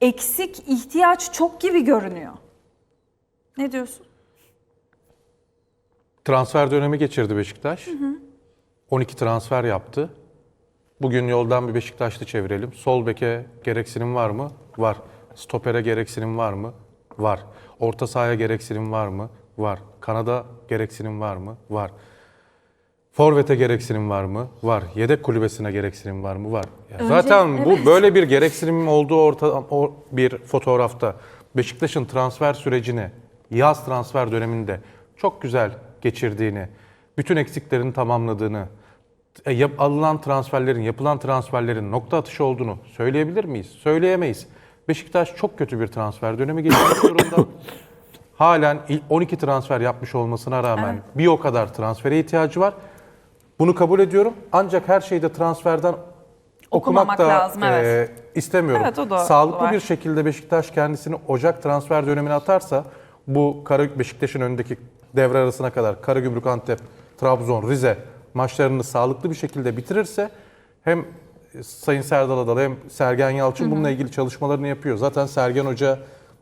eksik ihtiyaç çok gibi görünüyor. Ne diyorsun? Transfer dönemi geçirdi Beşiktaş. 12 transfer yaptı. Bugün yoldan bir Beşiktaşlı çevirelim. Sol beke gereksinim var mı? Var. Stopere gereksinim var mı? Var. Orta sahaya gereksinim var mı? Var. Kanada gereksinim var mı? Var. Forvet'e gereksinim var mı? Var. Yedek kulübesine gereksinim var mı? Var. Ya Önce- zaten bu evet. böyle bir gereksinim olduğu orta o- bir fotoğrafta Beşiktaş'ın transfer sürecini yaz transfer döneminde çok güzel geçirdiğini, bütün eksiklerini tamamladığını, e, yap, alınan transferlerin, yapılan transferlerin nokta atışı olduğunu söyleyebilir miyiz? Söyleyemeyiz. Beşiktaş çok kötü bir transfer dönemi geçirmiş durumda. Halen ilk 12 transfer yapmış olmasına rağmen bir o kadar transfere ihtiyacı var. Bunu kabul ediyorum. Ancak her şeyde transferden okumak Okumamak da lazım, evet. e, istemiyorum. Evet, o da Sağlıklı var. bir şekilde Beşiktaş kendisini Ocak transfer dönemine atarsa bu Kara Beşiktaş'ın önündeki devre arasına kadar Karagümrük, Antep, Trabzon, Rize maçlarını sağlıklı bir şekilde bitirirse hem Sayın Serdal Adalı hem Sergen Yalçın bununla ilgili çalışmalarını yapıyor. Zaten Sergen Hoca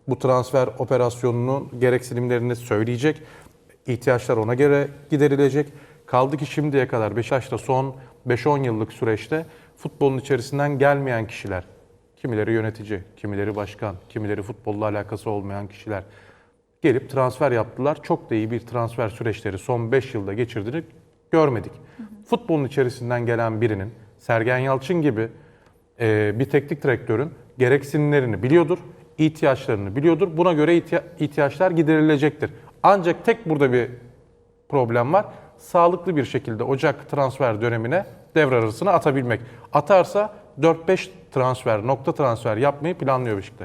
bu transfer operasyonunun gereksinimlerini söyleyecek. İhtiyaçlar ona göre giderilecek. Kaldı ki şimdiye kadar Beşiktaş'ta son 5-10 yıllık süreçte futbolun içerisinden gelmeyen kişiler, kimileri yönetici, kimileri başkan, kimileri futbolla alakası olmayan kişiler gelip transfer yaptılar. Çok da iyi bir transfer süreçleri son 5 yılda geçirdiğini görmedik. Futbolun içerisinden gelen birinin Sergen Yalçın gibi e, bir teknik direktörün gereksinimlerini biliyordur, ihtiyaçlarını biliyordur. Buna göre ihtiya- ihtiyaçlar giderilecektir. Ancak tek burada bir problem var. Sağlıklı bir şekilde Ocak transfer dönemine devre arasına atabilmek. Atarsa 4-5 transfer, nokta transfer yapmayı planlıyor Beşiktaş.